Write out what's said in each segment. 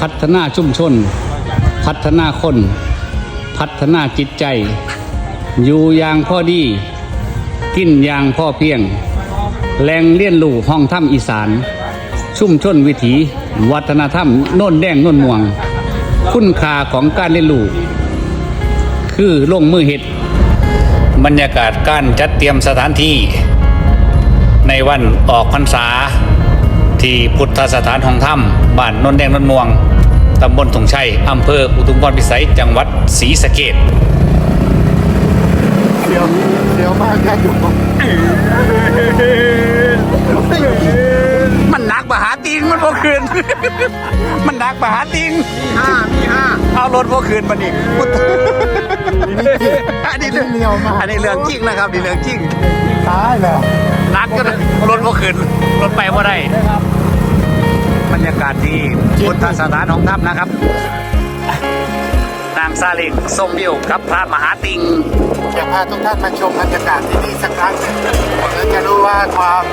พัฒนาชุมชน พัฒนาคน พัฒนาจิตใจ อยู่อย่างพ่อดี กินอย่างพ่อเพียงแหล่งเลี้ยนลู่ห้องถ้ำอีสาน ชุมชนวิถี วัฒนธรรมโน่นแดงโน่นม่วง คุณค่าของการเลี้ยนลู่คือลงมือเห็ดบรรยากาศการจัดเตรียมสถานที่ ในวันออกพรรษา ที่พุทธสถานของถ้ำบ้านโนนแดงโนนม่วงตำบลถงชัยอำเภออุทุมพรพิสัยจังหวัดศรีสะเกดเดี๋ยวเดี๋ยวมากแค่อยู่มันหนักมหาติงมันพอคืน มันหนักมหาติงห้ามีห้าเอารถพอคืนมันอีกอันนี้เรื่องเดียวมากอันนี้เรื่องจริงนะครับนี่เรื่องจริงตายแล้ว นักก็รถพอคืนรถไปว่าได้บรรยากาศดีพุทธสถานของถ้ำนะครับนางซาเล็กทรงวิวกับพระมหาติงอยากพาทุกท่านมาชมบรรยากาศที่นี่สักครั้งหนึ่งแล้วจะรู้ว่าความ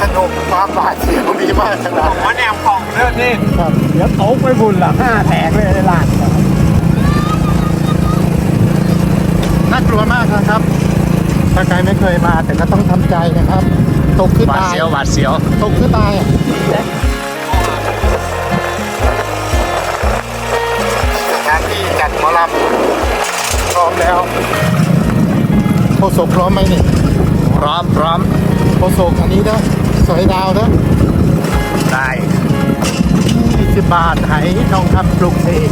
สนุกความหวาดเสียวมีมากขนาดไหนมันแอมของเรื่องนี้ครับเดี๋ยวตกไปบุญละห้าแตกเลยในลานน่ากลัวมากนะครับ ถ้าใครไม่เคยมาแต่ก็ต้องทำใจนะครับ ตกขึ้นหวาดตายเสียวหวาดเสียว ตกขึ้นตายอะสถานที่จัดหมอลำพร้อมแล้วโคศกพร้อมไหมนี่พร้อมพร้อมโคศกอันนี้นะสวยดาวนะได้ 20 บาทไหทองคำปลุกเสก